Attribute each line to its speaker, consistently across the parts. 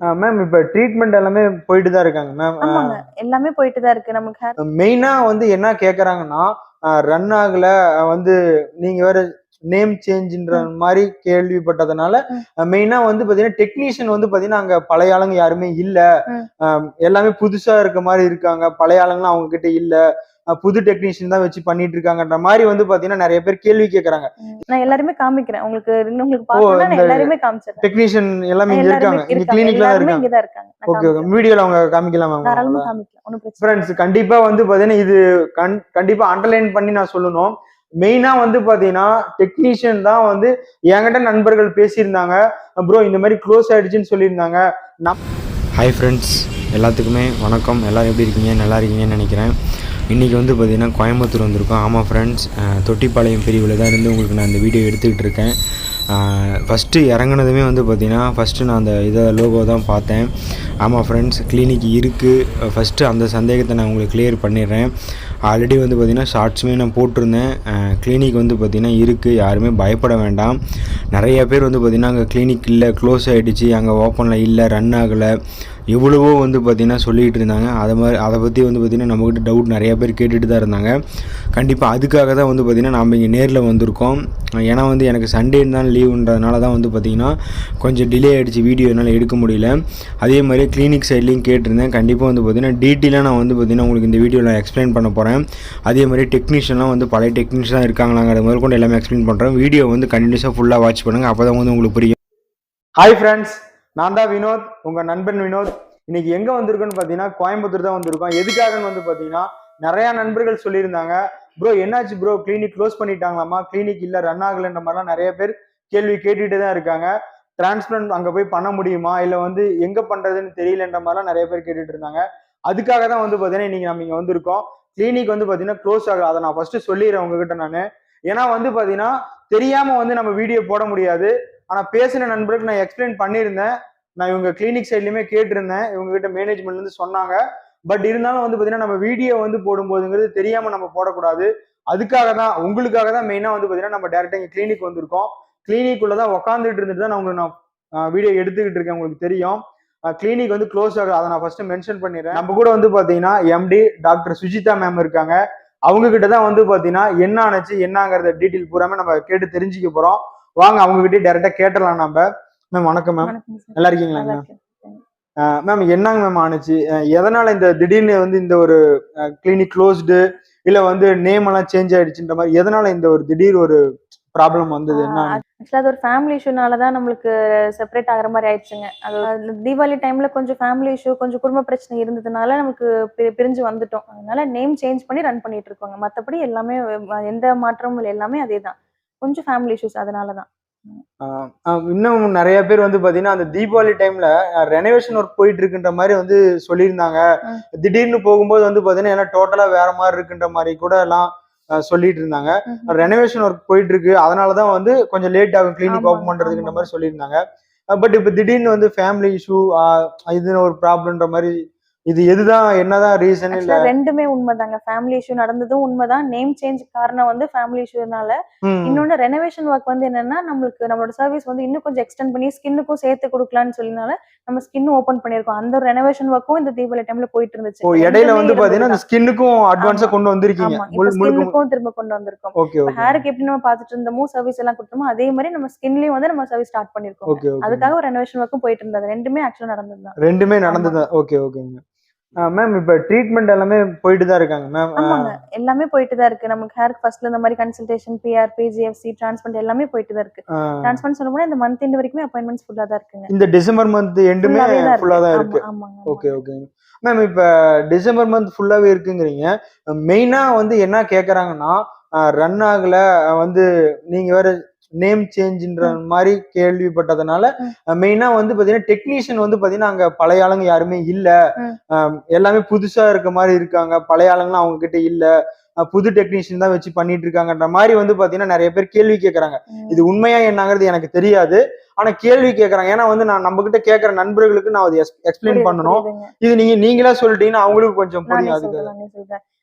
Speaker 1: Ma'am இப்ப treatment எல்லாமே போயிட்டு தான் இருக்காங்க மேம்
Speaker 2: எல்லாமே போயிட்டு தான் இருக்கு நமக்கு.
Speaker 1: மெயினா வந்து என்ன கேக்குறாங்கன்னா ரன் ஆகல வந்து நீங்க வேற நேம் சேஞ்சுன்ற மாதிரி கேள்விப்பட்டதுனால. மெயினா வந்து பாத்தீங்கன்னா டெக்னீஷியன் வந்து பாத்தீங்கன்னா அங்க பழைய ஆளுங்க யாருமே இல்ல. எல்லாமே புதுசா இருக்க மாதிரி இருக்காங்க. பழைய ஆளுங்கலாம் அவங்க கிட்ட இல்ல. புது டெக்னீஷியன் தான் வச்சு பண்ணிட்டு இருக்காங்கன்ற மாதிரி வந்து பாத்தீங்கன்னா நிறைய பேர் கேள்வி கேக்குறாங்க.
Speaker 2: நான் எல்லாருமே காமிக்கிறேன். உங்களுக்கு இன்னும் உங்களுக்கு
Speaker 1: இந்த
Speaker 2: எல்லாருமே காமிச்சிடுறேன்.
Speaker 1: டெக்னீஷியன் எல்லாமே இங்க இருக்காங்க. இங்க
Speaker 2: இருக்காங்க.
Speaker 1: கிளினிக்ல இருக்காங்க. Okay okay. வீடியோல அவங்க காமிக்கலாம் மேம்
Speaker 2: தாராளமா காமிக்கலாம்.
Speaker 1: ஃப்ரெண்ட்ஸ் கண்டிப்பா வந்து பாத்தீங்கன்னா இது கண் கண்டிப்பா அண்டர்லைன் பண்ணி நான் சொல்லணும். மெயினா வந்து பாத்தீங்கன்னா டெக்னீஷியன் தான் வந்து என்கிட்ட நண்பர்கள் பேசியிருந்தாங்க. ப்ரோ இந்த மாதிரி க்ளோஸ் ஆயிடுச்சுன்னு சொல்லியிருந்தாங்க.
Speaker 3: ஹாய் ஃப்ரெண்ட்ஸ் எல்லாத்துக்குமே வணக்கம். எல்லோரும் எப்படி இருக்கீங்க? நல்லா இருக்கீங்கன்னு நினைக்கிறேன். இன்றைக்கி வந்து பார்த்திங்கன்னா கோயம்புத்தூர் வந்திருக்கோம். ஆமாம் ஃப்ரெண்ட்ஸ் தொட்டிப்பாளையம் பிரிவில் தான் இருந்து உங்களுக்கு நான் இந்த வீடியோ எடுத்துக்கிட்டு இருக்கேன். ஃபஸ்ட்டு இறங்குனதுமே வந்து பார்த்திங்கன்னா ஃபஸ்ட்டு நான் அந்த இதை லோகோ தான் பார்த்தேன். ஆமாம் ஃப்ரெண்ட்ஸ் கிளினிக் இருக்குது ஃபஸ்ட்டு அந்த சந்தேகத்தை நான் உங்களுக்கு கிளியர் பண்ணிடுறேன். ஆல்ரெடி வந்து பார்த்திங்கன்னா ஷார்ட்ஸுமே நான் போட்டிருந்தேன். கிளினிக் வந்து பார்த்திங்கன்னா இருக்குது யாருமே பயப்பட வேண்டாம். நிறைய பேர் வந்து பார்த்திங்கன்னா அங்கே கிளினிக் இல்லை க்ளோஸ் ஆகிடுச்சு அங்கே ஓப்பனில் இல்லை ரன் ஆகலை. எவ்வளவோ வந்து பார்த்திங்கன்னா சொல்லிகிட்டு இருந்தாங்க. அதை மாதிரி அதை பற்றி வந்து பார்த்திங்கன்னா நம்மக்கிட்ட டவுட் நிறையா பேர் கேட்டுட்டு தான் இருந்தாங்க. கண்டிப்பாக அதுக்காக தான் வந்து பார்த்திங்கன்னா நாம் இங்கே நேரில் வந்திருக்கோம். ஏன்னா வந்து எனக்கு சண்டே தான் லீவுன்றதுனால தான் வந்து பார்த்திங்கன்னா கொஞ்சம் டிலே ஆகிடுச்சு வீடியோ என்னால் எடுக்க முடியல. அதே மாதிரி கிளினிக் சைட்லேயும் கேட்டிருந்தேன். கண்டிப்பாக வந்து பார்த்திங்கன்னா டீட்டெயிலாக நான் வந்து பார்த்திங்கன்னா உங்களுக்கு இந்த வீடியோவில் எக்ஸ்பிளைன் பண்ண போகிறேன் அதே மாதிரி டெக்னீஷியன்லாம் வந்து பழைய டெக்னீஷியன் இருக்காங்களாங்கிற முதல் கொண்டு எல்லாமே எக்ஸ்பிளைன் பண்ணுறேன் வீடியோ வந்து கண்டினியூஸாக ஃபுல்லாக வாட்ச் பண்ணுங்கள் அப்போ தான் வந்து உங்களுக்கு புரியும்.
Speaker 1: ஹாய் ஃப்ரெண்ட்ஸ் நான் தான் வினோத் உங்க நண்பன் வினோத். இன்னைக்கு எங்க வந்திருக்கோன்னு பாத்தீங்கன்னா கோயம்புத்தூர் தான் வந்திருக்கோம். எதுக்காகன்னு வந்து பாத்தீங்கன்னா நிறைய நண்பர்கள் சொல்லியிருந்தாங்க. ப்ரோ என்னாச்சு ப்ரோ? கிளினிக் க்ளோஸ் பண்ணிட்டாங்களாமா? கிளினிக் இல்ல ரன் ஆகலைன்ற மாதிரிலாம் நிறைய பேர் கேள்வி கேட்டுட்டு தான் இருக்காங்க. டிரான்ஸ்பிளண்ட் அங்க போய் பண்ண முடியுமா? இல்ல வந்து எங்க பண்றதுன்னு தெரியலன்ற மாதிரிலாம் நிறைய பேர் கேட்டுட்டு இருந்தாங்க. அதுக்காக தான் வந்து பாத்தீங்கன்னா இன்னைக்கு நம்ம இங்க வந்திருக்கோம். கிளினிக் வந்து பாத்தீங்கன்னா க்ளோஸ் ஆகல. அதை நான் ஃபர்ஸ்ட் சொல்லிடுறேன் உங்ககிட்ட நான். ஏன்னா வந்து பாத்தீங்கன்னா தெரியாம வந்து நம்ம வீடியோ போட முடியாது. ஆனா பேசின நண்பருக்கு நான் எக்ஸ்பிளைன் பண்ணியிருந்தேன். நான் இவங்க கிளினிக் சைட்லயுமே கேட்டிருந்தேன். இவங்க கிட்ட மேனேஜ்மெண்ட்ல இருந்து சொன்னாங்க. பட் இருந்தாலும் வந்து பாத்தீங்கன்னா நம்ம வீடியோ வந்து போடும்போதுங்கிறது தெரியாம நம்ம போடக்கூடாது. அதுக்காக தான் உங்களுக்காக தான் மெயினா வந்து பாத்தீங்கன்னா நம்ம டேரக்டா இங்கே கிளினிக் வந்திருக்கோம். கிளினிக் தான் உட்காந்துட்டு இருந்துட்டு தான் நான் உங்களுக்கு நான் வீடியோ எடுத்துக்கிட்டு இருக்கேன். உங்களுக்கு தெரியும். கிளினிக் வந்து க்ளோஸ் ஆகுது அதை நான் ஃபர்ஸ்ட் மென்ஷன் பண்ணிடுறேன். நம்ம கூட வந்து பாத்தீங்கன்னா எம்டி டாக்டர் சுஜிதா மேம் இருக்காங்க. அவங்க கிட்ட தான் வந்து பாத்தீங்கன்னா என்ன ஆனச்சு என்னங்கிறத டீட்டெயில் பூராமே நம்ம கேட்டு தெரிஞ்சுக்க போறோம். வாங்க அவங்க கிட்டே டேரக்டா கேட்டலாம் நம்ம. மேம் வணக்கம் மேம் நல்லா இருக்கீங்களா மேம் மேம் என்னங்க மேம் ஆனுச்சு எதனால இந்த திடீர்னு வந்து இந்த ஒரு கிளினிக் க்ளோஸ்டு இல்ல வந்து நேம் எல்லாம் சேஞ்ச் ஆயிடுச்சுன்ற மாதிரி எதனால இந்த ஒரு திடீர் ஒரு ப்ராப்ளம் வந்தது? என்ன
Speaker 2: ஆக்சுவலா அது ஒரு ஃபேமிலி இஷ்யூனால தான் நம்மளுக்கு செப்பரேட் ஆகுற மாதிரி ஆயிடுச்சுங்க. அது தீபாவளி டைம்ல கொஞ்சம் ஃபேமிலி இஷ்யூ கொஞ்சம் குடும்ப பிரச்சனை இருந்ததுனால நமக்கு பிரிஞ்சு வந்துட்டோம். அதனால நேம் சேஞ்ச் பண்ணி ரன் பண்ணிட்டு இருக்கோங்க. மத்தபடி எல்லாமே எந்த மாற்றமும் இல்லை எல்லாமே அதே தான் கொஞ்சம் ஃபேமிலி இஷ்யூஸ் அதனால தான்
Speaker 1: இன்னும் நிறைய பேர் வந்து பாத்தீங்கன்னா அந்த தீபாவளி டைம்ல ரெனோவேஷன் ஒர்க் போயிட்டு இருக்குன்ற மாதிரி வந்து சொல்லியிருந்தாங்க. திடீர்னு போகும்போது வந்து பாத்தீங்கன்னா எல்லாம் டோட்டலா வேற மாதிரி இருக்குன்ற மாதிரி கூட எல்லாம் சொல்லிட்டு இருந்தாங்க ரெனோவேஷன் ஒர்க் போயிட்டு இருக்கு அதனாலதான் வந்து கொஞ்சம் லேட் ஆகும் கிளினிக் ஓப்பன் பண்றதுக்குன்ற. மாதிரி சொல்லியிருந்தாங்க. பட் இப்ப திடீர்னு வந்து ஃபேமிலி இஷ்யூ இது ஒரு ப்ராப்ளம்ன்ற மாதிரி இது எதுதான் என்னதான் ரீசன் இல்ல?
Speaker 2: ரெண்டுமே உண்மைதாங்க. ஃபேமிலி இஷ்யூ நடந்ததும் உண்மைதான். நேம் சேஞ்ச் காரணம் வந்து ஃபேமிலி இஷ்யூனால இன்னொன்னு ரெனோவேஷன் ஒர்க் வந்து என்னன்னா நம்மளுக்கு நம்மளோட சர்வீஸ் வந்து இன்னும் கொஞ்சம் எக்ஸ்டெண்ட் பண்ணி ஸ்கின்னுக்கும் சேர்த்து கொடுக்கலாம்னு சொல்லினால நம்ம ஸ்கின் ஓபன் பண்ணிருக்கோம் அந்த ஒரு ரெனோவேஷன் ஒர்க்கும் இந்த தீபாவளி டைம்ல போயிட்டு இருந்துச்சு.
Speaker 1: இடையில வந்து பாத்தீங்கன்னா அந்த. ஸ்கின்னுக்கும் அட்வான்ஸா. கொண்டு வந்திருக்கீங்க.
Speaker 2: ஸ்கின்னுக்கும் திரும்ப கொண்டு வந்திருக்கோம். ஹேருக்கு எப்படி நம்ம பார்த்துட்டு இருந்தோமோ சர்வீஸ் எல்லாம் கொடுத்தோமோ அதே மாதிரி நம்ம ஸ்கின்லயும் வந்து நம்ம சர்வீஸ் ஸ்டார்ட் பண்ணிருக்கோம் அதுக்காக ஒரு ரெனோவேஷன் ஒர்க்கும் போயிட்டு இருந்தது. ரெண்டுமே ஆக்சுவலா நடந்ததுதான்
Speaker 1: ரெண்டுமே நடந்தது ஓகே ஓகேங்க. மேம் இப்ப ட்ரீட்மெண்ட் எல்லாமே போயிட்டு தான் இருக்காங்க மேம்
Speaker 2: ஆமாங்க. எல்லாமே போயிட்டு தான் இருக்கு. நமக்கு ஹேருக்கு ஃபர்ஸ்ட்ல இந்த மாதிரி கன்சல்டேஷன் பிஆர் பிஜிஎஃப்சி டிரான்ஸ்பெண்ட் எல்லாமே போயிட்டு தான் இருக்கு. டிரான்ஸ்பெண்ட் சொல்ல போனா இந்த மந்த் எண்ட் வரைக்குமே அப்பாயின்மெண்ட்ஸ் ஃபுல்லா தான் இருக்குங்க.
Speaker 1: இந்த டிசம்பர் மந்த் எண்டுமே ஃபுல்லா தான்
Speaker 2: இருக்கு.
Speaker 1: ஓகே ஓகே மேம் இப்ப டிசம்பர் மந்த் ஃபுல்லாவே இருக்குங்கிறீங்க. மெயினா வந்து என்ன கேக்குறாங்கன்னா ரன் ஆகல வந்து நீங்க வேற நேம் சேஞ்சுன்ற மாதிரி கேள்விப்பட்டதுனால. மெயினா வந்து பாத்தீங்கன்னா டெக்னீஷியன் வந்து பாத்தீங்கன்னா அங்க பழைய ஆளுங்க யாருமே இல்ல. எல்லாமே புதுசா இருக்க மாதிரி இருக்காங்க. பழைய ஆளுங்கலாம் அவங்க கிட்ட இல்ல புது டெக்னீஷியன் தான் வச்சு பண்ணிட்டு இருக்காங்கன்ற மாதிரி வந்து பாத்தீங்கன்னா நிறைய பேர் கேள்வி கேக்குறாங்க.
Speaker 2: ம்.
Speaker 1: இது உண்மையா என்னங்கிறது எனக்கு தெரியாது. ஆனா கேள்வி கேக்குறாங்க. ஏன்னா வந்து நான் நம்ம கிட்ட கேக்குற நண்பர்களுக்கு நான் அதை எக்ஸ்பிளைன் பண்ணணும். இது நீங்க நீங்களா சொல்லிட்டீங்கன்னா அவங்களுக்கு கொஞ்சம் புரியும் அதுக்கு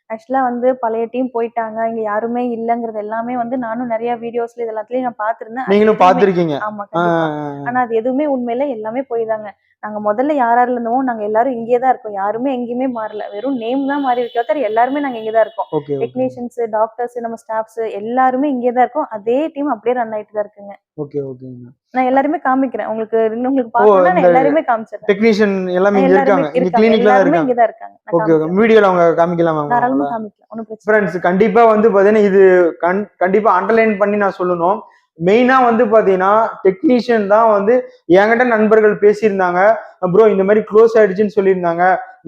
Speaker 2: சொல்றேன் நானே சொல்றேன் ஆக்சுவலா வந்து பழைய டீம் போயிட்டாங்க. இங்க யாருமே இல்லங்கிறது எல்லாமே வந்து நானும் நிறைய வீடியோஸ்ல இது எல்லாத்துலயும் நான் பாத்திருந்தேன் அது
Speaker 1: நீங்களும் பாத்திருக்கீங்க
Speaker 2: ஆமா கண்டிப்பா. ஆனா அது எதுவுமே உண்மையில எல்லாமே போய் தாங்க நாங்க முதல்ல யார் யார் இருந்தோமோ நாங்க எல்லாரும் இங்கே தான் இருக்கோம். யாருமே எங்கேயுமே மாறல. வெறும் நேம் தான் மாறி இருக்கே. தவிர எல்லாருமே நாங்க இங்கே தான் இருக்கோம் டெக்னீஷியன்ஸ் டாக்டர்ஸ் நம்ம ஸ்டாஃப்ஸ் எல்லாருமே இங்கே தான் இருக்கோம். அதே டீம் அப்படியே ரன் ஆயிட்டு தான் இருக்குங்க.
Speaker 1: ஓகே ஓகேங்க
Speaker 2: நான் எல்லாருமே காமிக்கிறேன். உங்களுக்கு இன்னும் உங்களுக்கு பார்க்கணும்னா நான் எல்லாருமே காமிச்சிடுறேன்.
Speaker 1: டெக்னீஷியன் எல்லாமே இங்க இருக்காங்க. இங்க கிளினிக்ல தான் இருக்காங்க
Speaker 2: இங்கே தான் இருக்காங்க.
Speaker 1: Okay okay. வீடியோல அவங்க காமிக்கலாம்
Speaker 2: தாராளமா
Speaker 1: மேம்
Speaker 2: காமிக்கலாம். ஒன்றும் பிரச்சனை
Speaker 1: ஃப்ரெண்ட்ஸ் கண்டிப்பா வந்து பாத்தீங்கன்னா இது கண் கண்டிப்பா அண்டர்லைன் பண்ணி நான் சொல்லணும். மெயினா வந்து பாத்தீங்கன்னா டெக்னீஷியன் தான் வந்து என்கிட்ட நண்பர்கள் பேசியிருந்தாங்க. ப்ரோ இந்த மாதிரி க்ளோஸ் ஆயிடுச்சுன்னு சொல்லியிருந்தாங்க.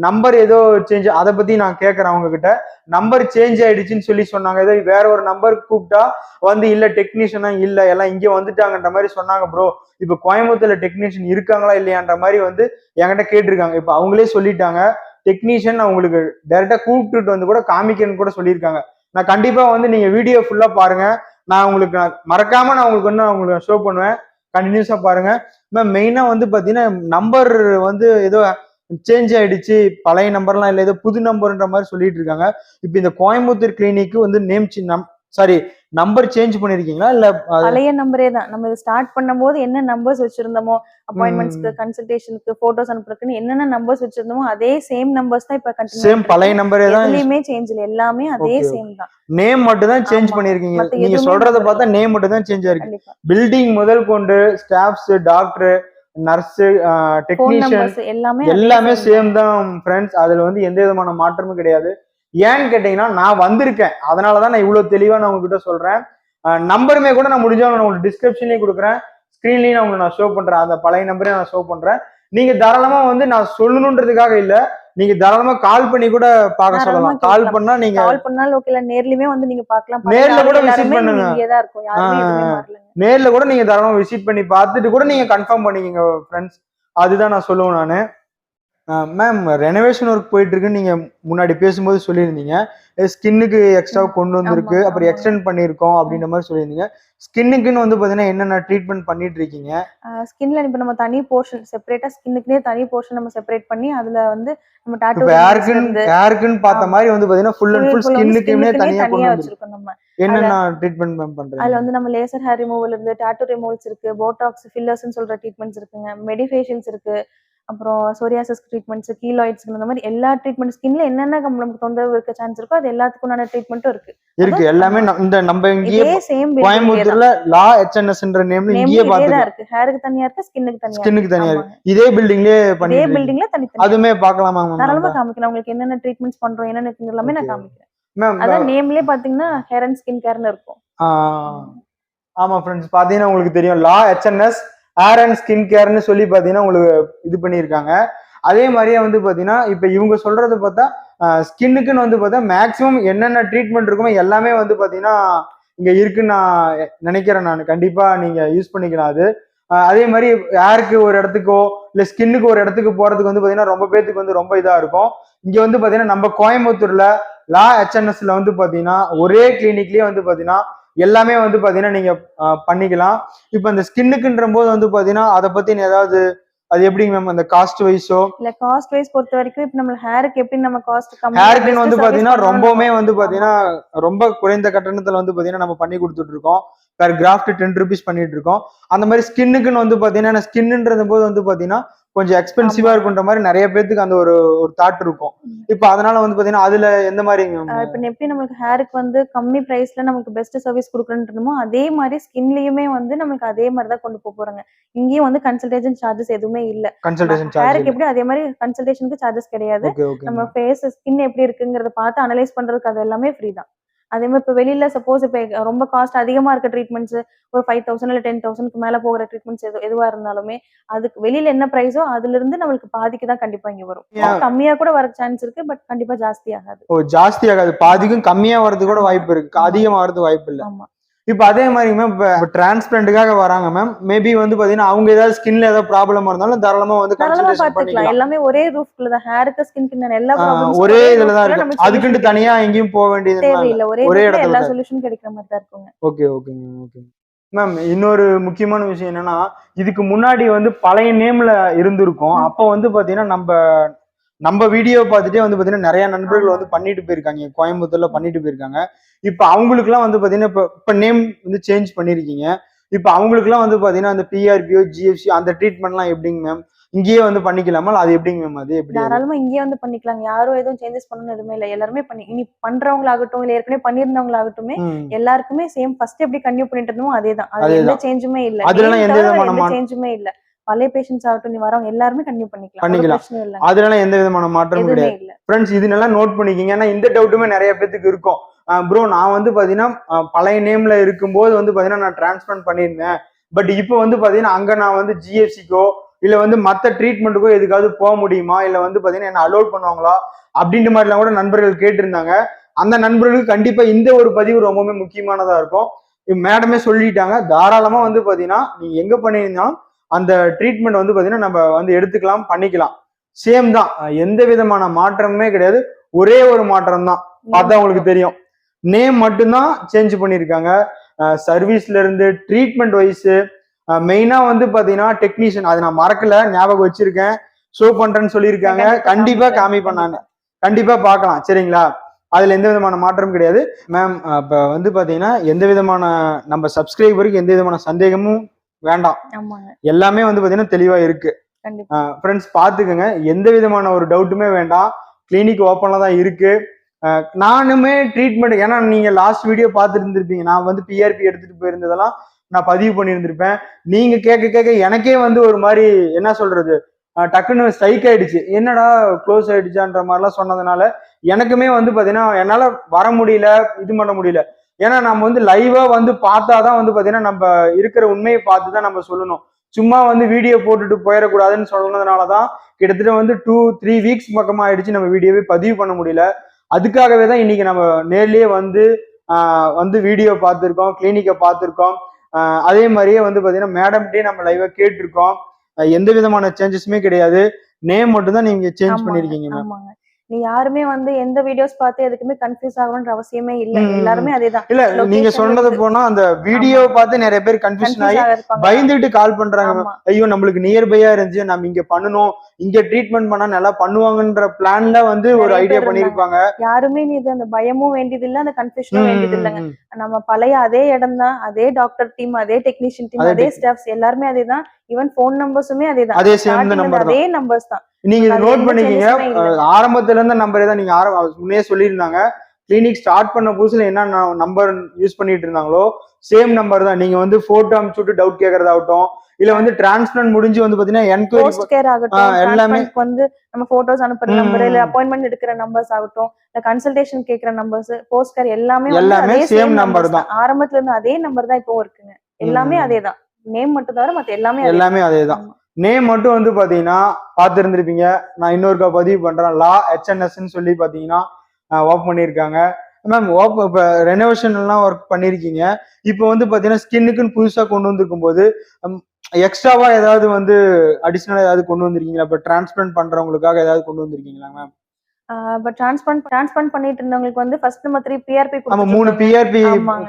Speaker 1: நம்பர் ஏதோ சேஞ்ச் அதை பத்தி நான் கேட்கறேன் அவங்க கிட்ட நம்பர் சேஞ்ச் ஆயிடுச்சுன்னு சொல்லி சொன்னாங்க. ஏதோ வேற ஒரு நம்பர் கூப்பிட்டா வந்து இல்ல டெக்னீஷியனா இல்ல எல்லாம் இங்க வந்துட்டாங்கன்ற மாதிரி சொன்னாங்க ப்ரோ இப்ப கோயம்புத்தூர்ல டெக்னீஷியன் இருக்காங்களா இல்லையான்ற மாதிரி வந்து என்கிட்ட கேட்டிருக்காங்க. இப்ப அவங்களே சொல்லிட்டாங்க. டெக்னீஷியன் அவங்களுக்கு டைரக்டா கூப்பிட்டுட்டு வந்து கூட காமிக்கன்னு கூட சொல்லியிருக்காங்க. நான் கண்டிப்பா வந்து நீங்க வீடியோ ஃபுல்லா பாருங்க. நான் உங்களுக்கு நான் மறக்காம நான் உங்களுக்கு வந்து உங்களுக்கு ஷோ பண்ணுவேன். கண்டினியூஸா பாருங்க. மேம் மெயினா வந்து பாத்தீங்கன்னா நம்பர் வந்து ஏதோ சேஞ்ச் ஆயிடுச்சு. பழைய நம்பர்லாம் இல்லை ஏதோ புது நம்பர்ன்ற மாதிரி சொல்லிட்டு இருக்காங்க. இப்போ இந்த கோயம்புத்தூர் கிளினிக்கு வந்து நேம் சாரி நம்பர் சேஞ்ச் பண்ணிருக்கீங்களா? இல்ல
Speaker 2: பழைய நம்பரே தான். நம்ம இது ஸ்டார்ட் பண்ணும்போது என்ன நம்பர்ஸ் வச்சிருந்தோமோ அப்பாயின்மெண்ட்ஸ்க்கு கன்சல்டேஷனுக்கு போட்டோஸ் அனுப்புறதுக்குன்னு என்னென்ன நம்பர்ஸ் வச்சிருந்தோமோ அதே சேம் நம்பர்ஸ் தான் இப்ப
Speaker 1: சேம் பழைய நம்பரே தான்
Speaker 2: எதுலயுமே சேஞ்ச் இல்ல. எல்லாமே அதே. சேம் தான்.
Speaker 1: நேம் மட்டும் தான் சேஞ்ச். பண்ணிருக்கீங்க. நீங்க சொல்றத. பார்த்தா நேம் மட்டும் தான் சேஞ்ச் ஆயிருக்கு பில்டிங் முதல் கொண்டு ஸ்டாஃப்ஸ் டாக்டர் நர்ஸ் டெக்னீஷியன்
Speaker 2: எல்லாமே
Speaker 1: எல்லாமே சேம் தான். ஃப்ரெண்ட்ஸ் அதுல வந்து எந்த விதமான மாற்றமும் கிடையாது. ஏன்னு கேட்டீங்கன்னா நான் வந்திருக்கேன். அதனால தான் நான் இவ்வளவு தெளிவா நான் உங்ககிட்ட சொல்றேன். நம்பருமே கூட நான் முடிஞ்சவங்க நான் உங்களுக்கு டிஸ்கிரிப்ஷன்லயும் கொடுக்குறேன். ஸ்க்ரீன்லயும் நான் உங்களுக்கு நான் ஷோ பண்றேன். அந்த பழைய நம்பரே நான் ஷோ பண்றேன். நீங்க தாராளமா வந்து நான் சொல்லணுன்றதுக்காக இல்ல. நீங்க தாராளமா கால் பண்ணி கூட பார்க்க சொல்லலாம். கால். பண்ணா நீங்க
Speaker 2: கால் பண்ணாலும் ஓகே நேர்லயுமே வந்து நீங்க பார்க்கலாம்.
Speaker 1: நேர்ல கூட visit பண்ணுங்க. நேர்ல கூட நீங்க தாராளமா விசிட் பண்ணி பார்த்துட்டு கூட நீங்க கன்ஃபார்ம் பண்ணிக்கங்க ஃப்ரெண்ட்ஸ் அதுதான் நான் சொல்லுவேன் நானு. மேம் ரெனோவேஷன் ஒர்க் போயிட்டு இருக்குன்னு நீங்க முன்னாடி பேசும்போது சொல்லியிருந்தீங்க. ஸ்கின்னுக்கு எக்ஸ்ட்ரா கொண்டு வந்திருக்கு அப்புறம். எக்ஸ்டெண்ட் பண்ணியிருக்கோம் அப்படின்ற மாதிரி சொல்லியிருந்தீங்க. ஸ்கின்னுக்குன்னு வந்து பாத்தீங்கன்னா என்னென்ன ட்ரீட்மெண்ட் பண்ணிட்டு இருக்கீங்க
Speaker 2: ஸ்கின்ல இப்ப நம்ம தனி போர்ஷன் செப்பரேட்டா ஸ்கின்னுக்குனே தனி போர்ஷன் நம்ம செப்பரேட் பண்ணி அதுல வந்து நம்ம டாட்டூ
Speaker 1: இப்ப ஏர்க்குன்னு ஏர்க்குன்னு பார்த்த மாதிரி வந்து பாத்தீங்கன்னா ஃபுல் அண்ட் ஃபுல் ஸ்கின்னுக்குமே தனியா கொண்டு
Speaker 2: வச்சிருக்கோம் நம்ம.
Speaker 1: என்னென்ன ட்ரீட்மெண்ட் மேம் பண்றீங்க?
Speaker 2: அதுல வந்து நம்ம லேசர் ஹேர் ரிமூவல் இருக்கு டாட்டூ ரிமூவல்ஸ் இருக்கு போட்டாக்ஸ் ஃபில்லர்ஸ்னு சொல்ற ட்ரீட்மெண்ட்ஸ் இருக்குங்க. மெடிஃபேஷியல்ஸ் இருக்கு. அப்புறம் சொரியாசிஸ் ட்ரீட்மெண்ட்ஸ் கீலாய்ட்ஸ் இந்த மாதிரி எல்லா ட்ரீட்மெண்ட் ஸ்கின்ல என்னென்ன நம்ம- நமக்கு தொந்தரவு இருக்க சான்ஸ் இருக்கோ அது எல்லாத்துக்குண்டான ட்ரீட்மெண்ட்டும் இருக்கு.
Speaker 1: இருக்கு. எல்லாமே இந்த நம்ம இங்கேயே
Speaker 2: இதே சேம்
Speaker 1: கோயம்புத்தூர்ல லா ஹெச்என்எஸ்ன்ற நேம்ல இங்கேயே
Speaker 2: இதே தான் இருக்கு. ஹேருக்கு தனியா இருக்கு ஸ்கின்னுக்கு தனியா
Speaker 1: ஸ்கின்னுக்கு தனியா. இருக்கு. இதே பில்டிங்லயே
Speaker 2: இதே
Speaker 1: பண்ணிட்டு
Speaker 2: பில்டிங்ல தனித்தனி
Speaker 1: அதுமே பார்க்கலாமா
Speaker 2: தாராளமா
Speaker 1: மேம்
Speaker 2: காமிக்கலாம். உங்களுக்கு என்னென்ன ட்ரீட்மெண்ட்ஸ் பண்றோம் என்னென்ன இருக்குங்க எல்லாமே நான். காமிக்கிறேன்.
Speaker 1: மேம்
Speaker 2: அதான் நேம்லயே பாத்தீங்கன்னா ஹேர் அண்ட் ஸ்கின் கேர்னு இருக்கும்.
Speaker 1: ஆமா ஃப்ரெண்ட்ஸ் பாத்தீங்கன்னா உங்களுக்கு தெரியும். லா ஹெச்என்எஸ் ஹேர் அண்ட் ஸ்கின் கேர்னு சொல்லி பார்த்தீங்கன்னா உங்களுக்கு இது பண்ணியிருக்காங்க. அதே மாதிரியே வந்து பார்த்தீங்கன்னா இப்போ இவங்க சொல்றது பார்த்தா ஸ்கின்னுக்குன்னு வந்து பார்த்தா மேக்ஸிமம் என்னென்ன ட்ரீட்மெண்ட் இருக்குமோ எல்லாமே வந்து பார்த்தீங்கன்னா இங்கே இருக்குன்னு நான் நினைக்கிறேன் நான். கண்டிப்பாக நீங்கள் யூஸ் பண்ணிக்கலாம் அது. அதே மாதிரி ஹேருக்கு ஒரு இடத்துக்கோ இல்லை ஸ்கின்னுக்கு ஒரு இடத்துக்கு போகிறதுக்கு வந்து பார்த்தீங்கன்னா ரொம்ப பேத்துக்கு வந்து ரொம்ப இதாக இருக்கும். இங்கே வந்து பார்த்தீங்கன்னா நம்ம கோயம்புத்தூரில் லா ஹெச்என்எஸ்ல வந்து பார்த்தீங்கன்னா ஒரே கிளினிக்லேயே வந்து பார்த்தீங்கன்னா எல்லாமே வந்து பாத்தீங்கன்னா நீங்க ஆஹ் பண்ணிக்கலாம். இப்போ இந்த ஸ்கின்னுக்குன்ற போது வந்து பாத்தீங்கன்னா அதை நீ ஏதாவது அது எப்படிங்க மேம் அந்த காஸ்ட் வைஸோ
Speaker 2: இல்ல காஸ்ட் வைஸ் பொறுத்த வரைக்கும் இப்ப நம்ம ஹேருக்கு எப்படி நம்ம காஸ்ட் கம்மி
Speaker 1: ஹேருக்குன்னு வந்து பாத்தீங்கன்னா ரொம்பவுமே வந்து பாத்தீங்கன்னா ரொம்ப குறைந்த கட்டணத்துல வந்து பாத்தீங்கன்னா நம்ம பண்ணி கொடுத்துட்டு இருக்கோம் பெர் கிராஃப்ட் டென் ருபீஸ் பண்ணிட்டு இருக்கோம் அந்த மாதிரி ஸ்கின்னுக்குன்னு வந்து பாத்தீங்கன்னா ஸ்கின்னுன்றது போது வந்து பாத்தீங்கன்னா கொஞ்சம் எக்ஸ்பென்சிவா. இருக்குன்ற மாதிரி நிறைய பேத்துக்கு அந்த ஒரு ஒரு தாட் இருக்கும். இப்போ அதனால வந்து பாத்தீங்கன்னா அதுல எந்த மாதிரி
Speaker 2: இப்ப எப்படி நம்மளுக்கு ஹேருக்கு வந்து கம்மி பிரைஸ்ல நமக்கு பெஸ்ட் சர்வீஸ் கொடுக்குறோமோ அதே மாதிரி ஸ்கின்லயுமே வந்து நமக்கு அதே மாதிரி தான் கொண்டு போக போறாங்க. இங்கேயும் வந்து கன்சல்டேஷன் சார்ஜஸ் எதுவுமே இல்ல.
Speaker 1: கன்சல்டேஷன் சார்ஜ்
Speaker 2: ஹேருக்கு எப்படி அதே மாதிரி கன்சல்டேஷனுக்கு சார்ஜஸ் கிடையாது. நம்ம ஃபேஸ் ஸ்கின் எப்படி இருக்குங்கிறத பார்த்து அனலைஸ் பண்றதுக்கு அது எல்லாமே ஃப்ரீ தான். அதே மாதிரி இப்போ வெளியில சப்போஸ் இப்போ ரொம்ப காஸ்ட் அதிகமா இருக்க ட்ரீட்மெண்ட்ஸ் ஒரு ஃபைவ் தௌசண்ட் இல்லை டென் தௌசண்ட்க்கு மேல போகிற ட்ரீட்மெண்ட்ஸ் எது எதுவா இருந்தாலுமே அதுக்கு வெளியில என்ன ப்ரைஸோ அதுல இருந்து நம்மளுக்கு பாதிக்கு தான் கண்டிப்பா இங்க வரும். கம்மியா கூட வர சான்ஸ் இருக்கு பட் கண்டிப்பா ஜாஸ்தி ஆகாது.
Speaker 1: ஓ ஜாஸ்தி ஆகாது. பாதிக்கும் கம்மியா வரது கூட வாய்ப்பு இருக்கு. அதிகமா வரது வாய்ப்பு இல்ல.
Speaker 2: ஆமா.
Speaker 1: இப்போ அதே மாதிரி மேம் இப்போ டிரான்ஸ்பிளண்ட்டுக்காக வராங்க மேம் மேபி வந்து பாத்தீங்கன்னா அவங்க ஏதாவது ஸ்கின்ல ஏதாவது ப்ராப்ளமா இருந்தாலும் தாராளமா வந்து கன்சல்டேஷன் பண்ணிக்கலாம்.
Speaker 2: எல்லாமே ஒரே ரூஃப்குள்ள தான் ஹேருக்கு ஸ்கின்க்கு எல்லா
Speaker 1: ஆஹ்
Speaker 2: ப்ராப்ளம்ஸ்
Speaker 1: ஒரே இதுல தான் இருக்கு. அதுக்குன்ட்டு தனியா எங்கேயும் போக வேண்டியது
Speaker 2: தேவையில்லை. ஒரே இடத்துல எல்லா. சொல்யூஷன் கிடைக்கிற மாதிரி தான் இருக்குங்க.
Speaker 1: ஓகே ஓகேங்க ஓகே மேம் இன்னொரு முக்கியமான விஷயம் என்னன்னா இதுக்கு முன்னாடி வந்து பழைய நேம்ல இருந்திருக்கும். அப்போ வந்து பாத்தீங்கன்னா நம்ம நம்ம வீடியோ பார்த்துட்டே வந்து பாத்தீங்கன்னா நிறைய நண்பர்கள் வந்து பண்ணிட்டு போயிருக்காங்க. கோயம்புத்தூர்ல பண்ணிட்டு போயிருக்காங்க. இப்போ அவங்களுக்குலாம் வந்து பாத்தீங்கன்னா இப்போ இப்போ நேம் வந்து சேஞ்ச் பண்ணிருக்கீங்க. இப்போ அவங்களுக்குலாம் வந்து பாத்தீங்கன்னா அந்த பிஆர்பிஓ ஜிஎஃப்சி அந்த ட்ரீட்மெண்ட்லாம் எப்படிங்க மேம் இங்கேயே வந்து பண்ணிக்கலாமா? அது எப்படிங்க மேம் அது எப்படி?
Speaker 2: தாராளமா இங்கேயே வந்து பண்ணிக்கலாங்க யாரும் எதுவும் சேஞ்சஸ் பண்ணணும் எதுவுமே இல்லை. எல்லாருமே பண்ணி இனி பண்றவங்களாகட்டும் இல்ல ஏற்கனவே பண்ணியிருந்தவங்களாகட்டுமே
Speaker 1: ம்.
Speaker 2: எல்லாருக்குமே சேம் ஃபர்ஸ்ட் எப்படி கன்டினியூ பண்ணிட்டு இருந்தோமோ அதே தான் அது
Speaker 1: அதேதான்.
Speaker 2: எந்த சேஞ்சுமே இல்ல Name
Speaker 1: எந்த விதமான
Speaker 2: சேஞ்சுமே இல்ல. பழைய பேஷண்ட்ஸ் ஆகட்டும் நீ வரவங்க எல்லாருமே கன்டினியூ பண்ணிக்கலாம்.
Speaker 1: பண்ணிக்கலாம். அதுலலாம் எந்த விதமான மாற்றமும் கிடையாது. ஃப்ரெண்ட்ஸ் இது நல்லா நோட் பண்ணிக்கிங்க. ஏன்னா இந்த டவுட்டுமே நிறைய பேத்துக்கு இருக்கும். ப்ரோ நான் வந்து பாத்தீங்கன்னா பழைய நேம்ல இருக்கும்போது வந்து பாத்தீங்கன்னா நான் டிரான்ஸ்பிளான்ட் பண்ணியிருந்தேன். பட் இப்போ வந்து பாத்தீங்கன்னா அங்க நான் வந்து ஜிஎஃப்சிக்கோ இல்ல வந்து மத்த ட்ரீட்மெண்ட்டுக்கோ எதுக்காவது போக முடியுமா? இல்ல வந்து பாத்தீங்கன்னா என்ன அலோட் பண்ணுவாங்களா? அப்படின்ற மாதிரிலாம் கூட நண்பர்கள் கேட்டிருந்தாங்க. அந்த நண்பர்களுக்கு கண்டிப்பா இந்த ஒரு பதிவு ரொம்பவுமே முக்கியமானதா இருக்கும். மேடமே சொல்லிட்டாங்க. தாராளமா வந்து பாத்தீங்கன்னா நீங்க எங்க பண்ணியிருந்தாலும் அந்த ட்ரீட்மெண்ட் வந்து பாத்தீங்கன்னா நம்ம வந்து எடுத்துக்கலாம் பண்ணிக்கலாம். சேம் தான். எந்த விதமான மாற்றமுமே கிடையாது. ஒரே ஒரு மாற்றம் தான். பார்த்தா உங்களுக்கு தெரியும். நேம் மட்டும்தான் சேஞ்ச் பண்ணியிருக்காங்க. சர்வீஸ்ல இருந்து ட்ரீட்மெண்ட் வைஸ் மெயினா வந்து பாத்தீங்கன்னா டெக்னீஷியன் அதை நான் மறக்கல ஞாபகம் வச்சிருக்கேன். ஷோ பண்றேன்னு சொல்லியிருக்காங்க. கண்டிப்பா காமிப்பேன் நான் கண்டிப்பா பார்க்கலாம் சரிங்களா? அதுல எந்த விதமான மாற்றமும் கிடையாது. மேம் இப்ப வந்து பாத்தீங்கன்னா எந்த விதமான நம்ம சப்ஸ்கிரைபருக்கு எந்த விதமான சந்தேகமும் வேண்டாம். எல்லாமே வந்து பாத்தீங்கன்னா தெளிவா இருக்கு. ஃப்ரெண்ட்ஸ் பார்த்துக்கோங்க எந்த விதமான ஒரு டவுட்டுமே வேண்டாம். கிளினிக் ஓப்பனில் தான் இருக்கு. நானுமே ட்ரீட்மெண்ட் ஏன்னா நீங்க லாஸ்ட் வீடியோ பார்த்துட்டு இருந்திருப்பீங்க நான் வந்து பிஆர்பி எடுத்துட்டு போயிருந்ததெல்லாம் நான் பதிவு பண்ணியிருந்திருப்பேன். நீங்க கேட்க கேட்க எனக்கே வந்து ஒரு மாதிரி என்ன சொல்றது டக்குன்னு ஸ்ட்ரைக் ஆயிடுச்சு. என்னடா க்ளோஸ் ஆயிடுச்சான்ற மாதிரிலாம் சொன்னதுனால எனக்குமே வந்து பாத்தீங்கன்னா என்னால வர முடியல இது பண்ண முடியல. ஏன்னா நம்ம வந்து லைவா வந்து பார்த்தாதான் வந்து பாத்தீங்கன்னா நம்ம இருக்கிற உண்மையை பார்த்து தான் நம்ம சொல்லணும். சும்மா வந்து வீடியோ போட்டுட்டு போயிடக்கூடாதுன்னு சொன்னதுனால தான் கிட்டத்தட்ட வந்து டூ த்ரீ வீக்ஸ் பக்கமா ஆயிடுச்சு நம்ம வீடியோவே பதிவு பண்ண முடியல. அதுக்காகவே தான் இன்னைக்கு நம்ம நேர்லயே வந்து வந்து வீடியோ பார்த்துருக்கோம் கிளினிக்கை பார்த்துருக்கோம். அதே மாதிரியே வந்து பார்த்தீங்கன்னா மேடம்கிட்டே நம்ம லைவா கேட்டிருக்கோம். எந்த விதமான சேஞ்சஸுமே கிடையாது. நேம் மட்டும் தான் நீங்க சேஞ்ச் பண்ணிருக்கீங்க மேம்
Speaker 2: நீ யாருமே வந்து எந்த வீடியோஸ் பார்த்து எதுக்குமே கன்ஃபியூஸ் ஆகணும்ன்ற அவசியமே இல்ல. எல்லாருமே அதேதான்.
Speaker 1: இல்ல நீங்க சொன்னது. போனா அந்த வீடியோ பார்த்து நிறைய பேர் கன்ஃபியூஷன் ஆகி பயந்துட்டு கால் பண்றாங்க. ஐயோ நம்மளுக்கு நியர்பையா இருந்துச்சு நம்ம இங்க பண்ணணும். இங்க ட்ரீட்மெண்ட் பண்ணா நல்லா பண்ணுவாங்கன்ற பிளான்ல வந்து ஒரு ஐடியா பண்ணிருப்பாங்க
Speaker 2: யாருமே நீ இது அந்த பயமும் வேண்டியது இல்ல அந்த கன்ஃபியூஷனும் வேண்டியது இல்லைங்க நம்ம பழைய அதே இடம் தான் அதே டாக்டர் டீம் அதே டெக்னீஷியன் டீம்
Speaker 1: அதே
Speaker 2: ஸ்டாஃப்ஸ் எல்லாருமே அதே தான் ஈவன் ஃபோன் நம்பர்ஸுமே அதே தான்.
Speaker 1: அதே
Speaker 2: நம்பர்ஸ் தான்.
Speaker 1: நீங்க நோட் பண்ணிக்கீங்க ஆரம்பத்துல இருந்த நம்பரே தான் நீங்க ஆரம்ப முன்னே சொல்லியிருந்தாங்க கிளினிக் ஸ்டார்ட் பண்ண புதுசுல என்ன நம்பர் யூஸ் பண்ணிட்டு இருந்தாங்களோ சேம் நம்பர் தான் நீங்க வந்து போட்டோ அனுப்பிச்சுட்டு டவுட் கேட்கறதாகட்டும் இல்ல வந்து டிரான்ஸ்பிளான்ட் முடிஞ்சு வந்து பாத்தீங்கன்னா என்கொயரி
Speaker 2: கேர் ஆகட்டும்
Speaker 1: எல்லாமே.
Speaker 2: வந்து நம்ம போட்டோஸ் அனுப்புற நம்பர் இல்ல. அப்பாயின்மெண்ட் எடுக்கிற நம்பர்ஸ் ஆகட்டும் இல்ல கன்சல்டேஷன் கேக்குற நம்பர்ஸ் போஸ்ட் கேர் எல்லாமே
Speaker 1: எல்லாமே
Speaker 2: அதே
Speaker 1: number
Speaker 2: numbers
Speaker 1: தான்.
Speaker 2: ஆரம்பத்துல இருந்து அதே நம்பர் தான் இப்போ இருக்குங்க எல்லாமே. அதே தான் நேம் மட்டும் தவிர மத்த எல்லாமே அதே
Speaker 1: எல்லாமே அதேதான்
Speaker 2: ஆமா.
Speaker 1: நேம் மட்டும் வந்து பாத்தீங்கன்னா பார்த்துருந்துருப்பீங்க. நான் இன்னொருக்கா பதிவு பண்றேன். லா ஹெச்என்எஸ்ன்னு சொல்லி பாத்தீங்கன்னா ஓப் பண்ணியிருக்காங்க. மேம் ஓப் இப்போ ரெனோவேஷன் எல்லாம் ஒர்க் பண்ணியிருக்கீங்க இப்போ வந்து பாத்தீங்கன்னா ஸ்கின்னுக்குன்னு புதுசா கொண்டு வந்திருக்கும் போது எக்ஸ்ட்ராவா ஏதாவது வந்து அடிஷ்னலா ஏதாவது கொண்டு வந்திருக்கீங்களா? இப்போ டிரான்ஸ்பிளான்ட் பண்றவங்களுக்காக ஏதாவது கொண்டு வந்திருக்கீங்களா மேம்
Speaker 2: பட் டிரான்ஸ்பிளான்ட் டிரான்ஸ்பிளான்ட் பண்ணிட்டு இருந்தவங்களுக்கு வந்து ஃபர்ஸ்ட் நம்ம த்ரீ பிஆர்பி
Speaker 1: நம்ம மூணு பிஆர்பி.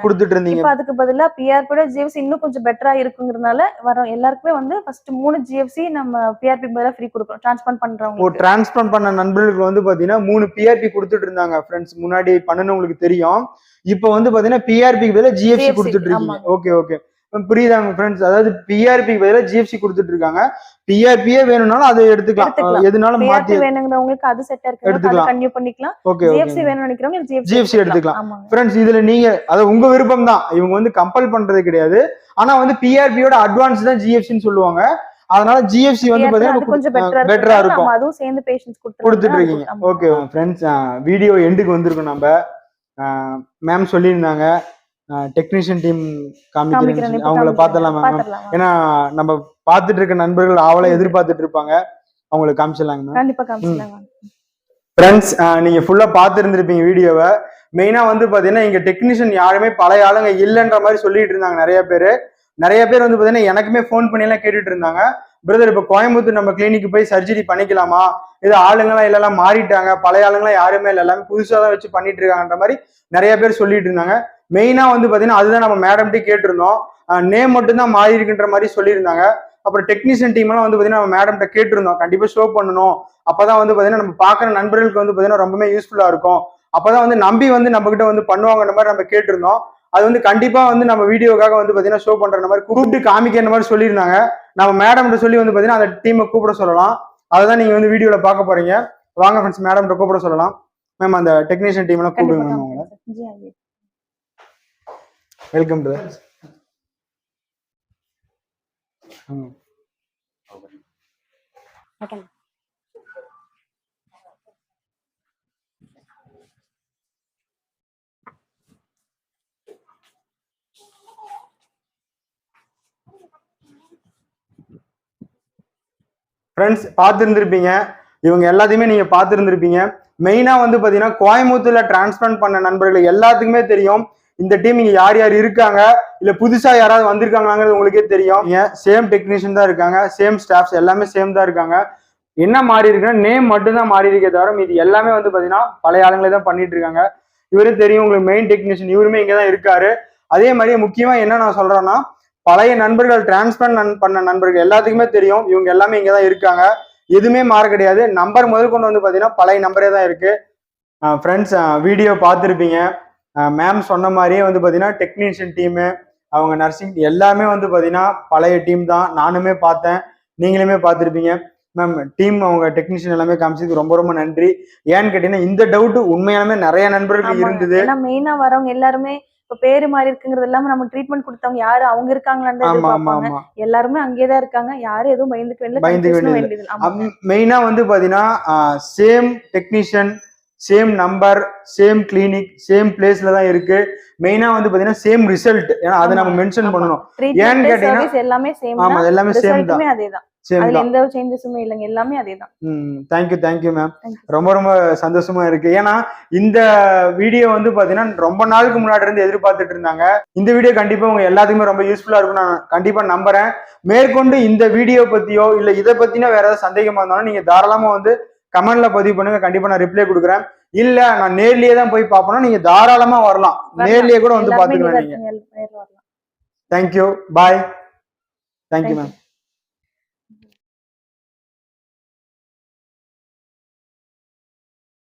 Speaker 1: கொடுத்துட்டு இருந்தீங்க.
Speaker 2: இப்போ அதுக்கு பதிலா பிஆர்பியோட ஜிஎஃப்சி இன்னும் கொஞ்சம் பெட்டரா இருக்குங்கிறதுனால வர எல்லாருக்குமே வந்து ஃபர்ஸ்ட் மூணு ஜிஎஃப்சி நம்ம பிஆர்பி பதிலா ஃப்ரீ கொடுக்குறோம் டிரான்ஸ்பிளான்ட் பண்றவங்க
Speaker 1: டிரான்ஸ்பிளான்ட் பண்ண நண்பர்களுக்கு வந்து பாத்தீங்கன்னா மூணு பிஆர்பி கொடுத்துட்டு இருந்தாங்க ஃப்ரெண்ட்ஸ் முன்னாடி பண்ணுனவங்களுக்கு தெரியும். இப்போ வந்து பாத்தீங்கன்னா பிஆர்பி பதிலா ஜிஎஃப்சி கொடுத்துட்டு இருக்கீங்க. ஓகே ஓகே புரியுதாங்க ஃப்ரெண்ட்ஸ் அதாவது பிஆர்பி பதிலா ஜிஎஃப்சி கொடுத்துட்டு இருக்காங்க. பிஆர்பியே வேணும்னாலும் அதை எடுத்துக்கலாம். எதுனாலும் மாத்தி
Speaker 2: வேணுங்கிறவங்களுக்கு அது செட்டா இருக்கு
Speaker 1: எடுத்துக்கலாம்.
Speaker 2: கன்டினியூ பண்ணிக்கலாம்.
Speaker 1: ஓகே
Speaker 2: ஜிஎஃப்சி வேணும்னு நினைக்கிறவங்க ஜிஎஃப்சி
Speaker 1: எடுத்துக்கலாம். ஃப்ரெண்ட்ஸ் இதுல நீங்க அது உங்க விருப்பம் தான் இவங்க வந்து கம்பல் பண்றது கிடையாது. ஆனா வந்து பிஆர்பியோட அட்வான்ஸ் தான் ஜிஎஃப்சின்னு சொல்லுவாங்க. அதனால ஜிஎஃப்சி வந்து
Speaker 2: அது கொஞ்சம்
Speaker 1: பாத்தீங்கன்னா
Speaker 2: பெட்டரா இருக்கும். அதுவும் சேர்ந்து பேஷன்ஸ்
Speaker 1: கொடுத்துட்டு இருக்கீங்க. ஓகே ஃப்ரெண்ட்ஸ் வீடியோ எண்டுக்கு வந்திருக்கோம் நம்ம. மேம் சொல்லியிருந்தாங்க. டெக்னீஷியன் டீம் காமிக்கிறேன். அவங்கள பார்த்தலாம் மேம் ஏன்னா நம்ம பார்த்துட்டு இருக்க நண்பர்கள் ஆவலை எதிர்பார்த்துட்டு இருப்பாங்க அவங்களுக்கு காமிச்சிடலாங்க
Speaker 2: கண்டிப்பா காமிச்சிடலாம்.
Speaker 1: ஃப்ரெண்ட்ஸ் நீங்க ஃபுல்லா பார்த்துருந்துருப்பீங்க வீடியோவை. மெயினா வந்து பாத்தீங்கன்னா இங்க டெக்னீஷியன் யாருமே பழைய ஆளுங்க இல்லைன்ற மாதிரி சொல்லிட்டு இருந்தாங்க நிறைய பேர். நிறைய பேர் வந்து பாத்தீங்கன்னா எனக்குமே ஃபோன் பண்ணி எல்லாம் கேட்டுட்டு இருந்தாங்க. பிரதர் இப்ப கோயம்புத்தூர் நம்ம கிளினிக் போய் சர்ஜரி பண்ணிக்கலாமா? இது ஆளுங்கெல்லாம் இல்லெல்லாம் மாறிட்டாங்க. பழைய ஆளுங்களாம் யாருமே இல்லை. எல்லாமே புதுசா தான் வச்சு பண்ணிட்டு இருக்காங்கன்ற மாதிரி நிறைய பேர் சொல்லிட்டு இருந்தாங்க. மெயினா வந்து பாத்தீங்கன்னா அதுதான் நம்ம மேடம்கிட்ட கேட்டிருந்தோம். நேம் மட்டும் தான் மாறி இருக்குன்ற மாதிரி சொல்லியிருந்தாங்க. அப்புறம் டெக்னீஷியன் டீம் எல்லாம் வந்து பாத்தீங்கன்னா நம்ம மேடம்கிட்ட கேட்டிருந்தோம். கண்டிப்பா ஷோ பண்ணணும். அப்பதான் வந்து பாத்தீங்கன்னா நம்ம பாக்குற நண்பர்களுக்கு வந்து பாத்தீங்கன்னா ரொம்பவே யூஸ்ஃபுல்லா இருக்கும். அப்பதான் வந்து நம்பி வந்து நம்ம கிட்ட வந்து பண்ணுவாங்கன்ற மாதிரி நம்ம கேட்டிருந்தோம். அது வந்து கண்டிப்பா வந்து நம்ம வீடியோக்காக வந்து பாத்தீங்கன்னா ஷோ பண்ற மாதிரி கூப்பிட்டு காமிக்கிற மாதிரி சொல்லியிருந்தாங்க. நம்ம மேடம் சொல்லி வந்து பாத்தீங்கன்னா அந்த டீமை கூப்பிட சொல்லலாம். அதுதான் நீங்க வந்து வீடியோல பார்க்க போறீங்க. வாங்க ஃப்ரெண்ட்ஸ் மேடம் கூப்பிட சொல்லலாம். மேம் அந்த டெக்னீஷியன் டீம் எல்லாம்
Speaker 2: கண்டிப்பா
Speaker 1: கூப்பிடுங்க மேம். வெல்கம் டு ஃப்ரெண்ட்ஸ் பார்த்துருந்துருப்பீங்க. இவங்க எல்லாத்தையுமே நீங்க பார்த்துருந்துருப்பீங்க. மெயினா வந்து பாத்தீங்கன்னா கோயம்புத்தூர்ல டிரான்ஸ்பிளான்ட் பண்ண நண்பர்கள் எல்லாத்துக்குமே தெரியும். இந்த டீம் இங்க யார் யார் இருக்காங்க? இல்ல புதுசா யாராவது வந்திருக்காங்களாங்கிறது உங்களுக்கே தெரியும். சேம் டெக்னீஷியன் தான் இருக்காங்க. சேம் ஸ்டாஃப்ஸ் எல்லாமே சேம் தான் இருக்காங்க. என்ன மாறி இருக்குன்னா நேம் மட்டும்தான் மாறி இருக்கே தவிர இது எல்லாமே வந்து பாத்தீங்கன்னா பழைய ஆளுங்களே தான் பண்ணிட்டு இருக்காங்க. இவரும் தெரியும் உங்களுக்கு மெயின் டெக்னீஷியன் இவருமே இங்கே தான் இருக்காரு. அதே மாதிரி முக்கியமா என்ன நான் சொல்றேன்னா பழைய நண்பர்கள் டிரான்ஸ்பிளான்ட் பண்ண நண்பர்கள் எல்லாத்துக்குமே தெரியும். இவங்க எல்லாமே இங்கே தான் இருக்காங்க. எதுவுமே மாற கிடையாது. நம்பர் முதல் கொண்டு வந்து பாத்தீங்கன்னா பழைய நம்பரே தான் இருக்கு. ஃப்ரெண்ட்ஸ் வீடியோ பார்த்துருப்பீங்க. மேம் சொன்ன மாதிரியே வந்து பாத்தீங்கன்னா டெக்னீஷியன் டீமு அவங்க நர்சிங் எல்லாமே வந்து பாத்தீங்கன்னா பழைய டீம் தான். நானுமே பார்த்தேன். நீங்களுமே பார்த்துருப்பீங்க. மேம் டீம் அவங்க டெக்னீஷியன் எல்லாமே காமிச்சதுக்கு ரொம்ப ரொம்ப நன்றி. ஏன்னு கேட்டீங்கன்னா இந்த டவுட் உண்மையாலுமே நிறைய நண்பர்களுக்கு
Speaker 2: ஆமாங்க.
Speaker 1: இருந்தது.
Speaker 2: மெயினா வரவங்க எல்லாருமே இப்ப பேரு மாறி இருக்குங்கிறது இல்லாம நம்ம ட்ரீட்மெண்ட் கொடுத்தவங்க யாரு? அவங்க இருக்காங்களான்னு எல்லாருமே அங்கேயே தான் இருக்காங்க. யாரும் எதுவும் பயந்துக்க வேண்டியது
Speaker 1: பயந்துக்க வேண்டியது. மெயினா வந்து பாத்தீங்கன்னா same technician same number same clinic same பிளேஸ்ல தான் இருக்கு. மெயினா வந்து பாத்தீங்கன்னா சேம் ரிசல்ட் ஏன்னா அதை நம்ம மென்ஷன். பண்ணணும். ஏன்னு கேட்டீங்கன்னா-
Speaker 2: எல்லாமே சேம்
Speaker 1: ஆமா எல்லாமே சேம் தான்.
Speaker 2: அதேதான். எந்த சேஞ்சஸுமே இல்லைங்க. எல்லாமே
Speaker 1: தேங்க்யூ தேங்க்யூ மேம். ரொம்ப ரொம்ப சந்தோஷமா இருக்கு. ஏன்னா இந்த வீடியோ வந்து பாத்தீங்கன்னா ரொம்ப நாளுக்கு முன்னாடி இருந்து எதிர்பார்த்துட்டு இருந்தாங்க. இந்த வீடியோ கண்டிப்பா உங்க எல்லாத்துக்குமே ரொம்ப யூஸ்ஃபுல்லா இருக்கும் நான் கண்டிப்பா நம்புறேன். மேற்கொண்டு இந்த வீடியோ பத்தியோ இல்ல இதை பத்தினா வேற ஏதாவது சந்தேகமா இருந்தாலும் நீங்க தாராளமா வந்து கமெண்ட்ல பதிவு பண்ணுங்க. கண்டிப்பா நான் ரிப்ளை கொடுக்குறேன். இல்ல நான் நேர்லயே தான் போய் பார்ப்போம்னா நீங்க தாராளமா வரலாம். நேர்லயே கூட வந்து பாத்துக்கலாம் நீங்க தேங்க்யூ பாய் தேங்க்யூ மேம்